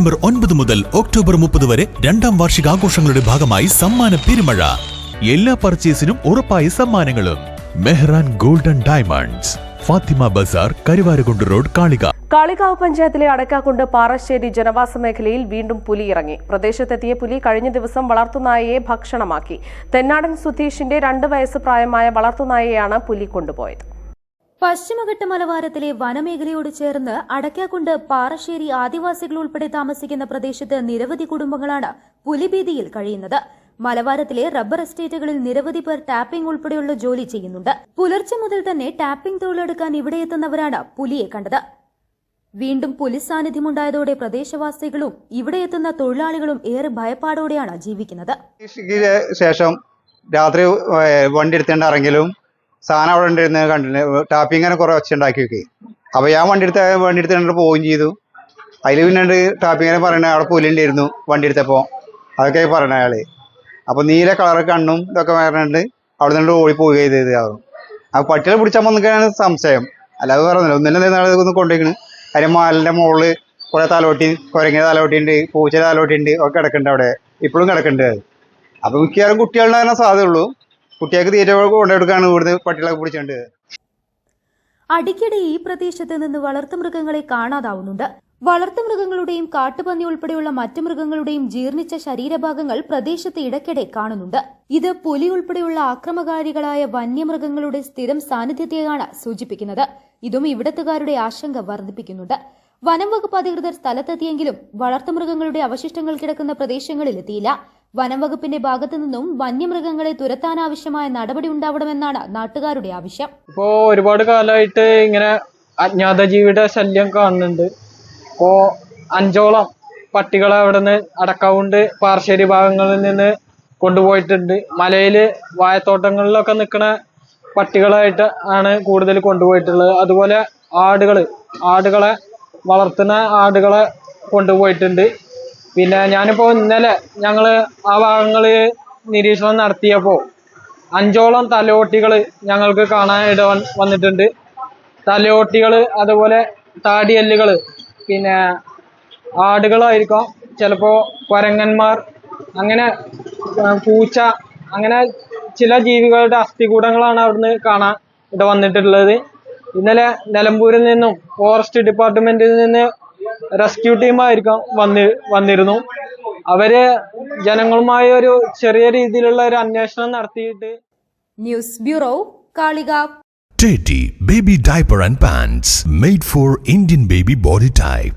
September ഒൻപത് മുതൽ October മുപ്പത് വരെ രണ്ടാം വാർഷികാഘോഷങ്ങളുടെ ഭാഗമായി സമ്മാന പെരുമഴ. എല്ലാ പർച്ചേസിനും ഉറപ്പായ സമ്മാനങ്ങളും. Mehran golden diamonds Fatima Bazar Karuvarakundu road കാളിക. Kalikavu പഞ്ചായത്തിലെ അടക്കാക്കുണ്ട് പാറശ്ശേരി ജനവാസ മേഖലയിൽ വീണ്ടും പുലി ഇറങ്ങി. പ്രദേശത്തെത്തിയ പുലി കഴിഞ്ഞ ദിവസം വളർത്തുനായയെ ഭക്ഷണമാക്കി. തെന്നാടൻ സുധീഷിന്റെ രണ്ട് വയസ്സ് പ്രായമായ വളർത്തുനായയാണ് പുലി കൊണ്ടുപോയത്. പശ്ചിമഘട്ട മലവാരത്തിലെ വനമേഖലയോട് ചേർന്ന് അടയ്ക്കാക്കുണ്ട് പാറശ്ശേരി ആദിവാസികൾ ഉൾപ്പെടെ താമസിക്കുന്ന പ്രദേശത്ത് നിരവധി കുടുംബങ്ങളാണ് പുലിഭീതിയിൽ കഴിയുന്നത്. മലവാരത്തിലെ റബ്ബർ എസ്റ്റേറ്റുകളിൽ നിരവധി പേർ ടാപ്പിംഗ് ഉൾപ്പെടെയുള്ള ജോലി ചെയ്യുന്നുണ്ട്. പുലർച്ചെ മുതൽ തന്നെ ടാപ്പിംഗ് തൊഴിലെടുക്കാൻ ഇവിടെ എത്തുന്നവരാണ് പുലിയെ കണ്ടത്. വീണ്ടും പുലി സാന്നിധ്യമുണ്ടായതോടെ പ്രദേശവാസികളും ഇവിടെ എത്തുന്ന തൊഴിലാളികളും ഏറെ ഭയപ്പാടോടെയാണ് ജീവിക്കുന്നത്. ശേഷം രാത്രി വണ്ടി എടുത്തേണ്ട സാധനം അവിടെ ഉണ്ടായിരുന്ന കണ്ടില്ല? ടാപ്പി ഇങ്ങനെ കുറെ ഒച്ച ഉണ്ടാക്കി വെക്കി അപ്പൊ ഞാൻ വണ്ടി എടുത്ത വണ്ടി എടുത്തിട്ട് പോവുകയും ചെയ്തു. അതിൽ പിന്നെ ടാപ്പിങ്ങനെ പറയണ അവിടെ പുലിണ്ടായിരുന്നു വണ്ടി എടുത്തപ്പോ അതൊക്കെ പറയണ അയാൾ അപ്പൊ നീല കളർ കണ്ണും ഇതൊക്കെ പറഞ്ഞിട്ട് അവിടെ നിന്ന് ഓടി പോവുകയും ചെയ്തത് ആവും അപ്പൊ പട്ടികളെ പിടിച്ചാൽ വന്നിക്കാണ് സംശയം? അല്ലാതെ പറഞ്ഞില്ല ഒന്നിനെ ഒന്ന് കൊണ്ടുപോയിക്കണ്. അതിന് മാലിന്റെ മുകളിൽ കുറെ തലോട്ടി കുരങ്ങിയ തലോട്ടി ഉണ്ട് പൂച്ച തലോട്ടി ഉണ്ട് ഒക്കെ കിടക്കുന്നുണ്ട് അവിടെ. ഇപ്പോഴും കിടക്കുന്നുണ്ട് അത്. അപ്പൊ മിക്കവാറും കുട്ടികളുണ്ടാകാൻ സാധ്യതയുള്ളൂ. കുട്ടികൾക്ക് തീറ്റ ഇവിടുന്ന് പട്ടികളൊക്കെ പിടിച്ചോണ്ട്. അടിക്കടി ഈ പ്രദേശത്ത് നിന്ന് വളർത്തുമൃഗങ്ങളെ കാണാതാവുന്നുണ്ട്. വളർത്തുമൃഗങ്ങളുടെയും കാട്ടുപന്നി ഉൾപ്പെടെയുള്ള മറ്റു മൃഗങ്ങളുടെയും ജീർണിച്ച ശരീരഭാഗങ്ങൾ പ്രദേശത്ത് ഇടയ്ക്കിടെ കാണുന്നുണ്ട്. ഇത് പുലി ഉൾപ്പെടെയുള്ള ആക്രമകാരികളായ വന്യമൃഗങ്ങളുടെ സ്ഥിരം സാന്നിധ്യത്തെയാണ് സൂചിപ്പിക്കുന്നത്. ഇതും ഇവിടത്തുകാരുടെ ആശങ്ക വർദ്ധിപ്പിക്കുന്നുണ്ട്. വനം വകുപ്പ് അധികൃതർ സ്ഥലത്തെത്തിയെങ്കിലും വളർത്തുമൃഗങ്ങളുടെ അവശിഷ്ടങ്ങൾ കിടക്കുന്ന പ്രദേശങ്ങളിൽ എത്തിയില്ല വനം വകുപ്പിന്റെ ഭാഗത്തു നിന്നും വന്യമൃഗങ്ങളെ തുരത്താനാവശ്യമായ നടപടി ഉണ്ടാവണമെന്നാണ് നാട്ടുകാരുടെ ആവശ്യം. ഇപ്പോ ഒരുപാട് കാലമായിട്ട് ഇങ്ങനെ അജ്ഞാത ജീവിയുടെ ശല്യം കാണുന്നുണ്ട്. ഇപ്പോ അഞ്ചോളം പട്ടികളെ അവിടെ നിന്ന് അടക്കാവുണ്ട് പാർശ്ശേരി ഭാഗങ്ങളിൽ നിന്ന് കൊണ്ടുപോയിട്ടുണ്ട്. മലയിൽ വാഴത്തോട്ടങ്ങളിലൊക്കെ നിൽക്കുന്ന പട്ടികളായിട്ട് ആണ് കൂടുതൽ കൊണ്ടുപോയിട്ടുള്ളത്. അതുപോലെ ആടുകൾ ആടുകളെ വളർത്തുന്ന ആടുകളെ കൊണ്ടുപോയിട്ടുണ്ട്. പിന്നെ ഞാനിപ്പോ ഇന്നലെ ഞങ്ങൾ ആ ഭാഗങ്ങൾ നിരീക്ഷണം നടത്തിയപ്പോ അഞ്ചോളം തലയോട്ടികൾ ഞങ്ങൾക്ക് കാണാൻ ഇട വന്ന് വന്നിട്ടുണ്ട്. തലയോട്ടികൾ അതുപോലെ താടിയല്ലുകൾ പിന്നെ ആടുകളായിരിക്കാം. ചിലപ്പോ കുരങ്ങന്മാർ അങ്ങനെ പൂച്ച അങ്ങനെ ചില ജീവികളുടെ അസ്ഥികൂടങ്ങളാണ് അവിടുന്ന് കാണാൻ ഇട വന്നിട്ടുള്ളത്. ഇന്നലെ നിലമ്പൂരിൽ നിന്നും ഫോറസ്റ്റ് ഡിപ്പാർട്ട്മെന്റിൽ നിന്ന് റെസ്ക്യൂ ടീമായിരിക്കാം വന്നി വന്നിരുന്നു അവർ ജനങ്ങളുമായി ഒരു ചെറിയ രീതിയിലുള്ള ഒരു അന്വേഷണം നടത്തിയിട്ട് ന്യൂസ് ബ്യൂറോ കാളിക Teddy Baby Diaper and Pants made for Indian baby body type.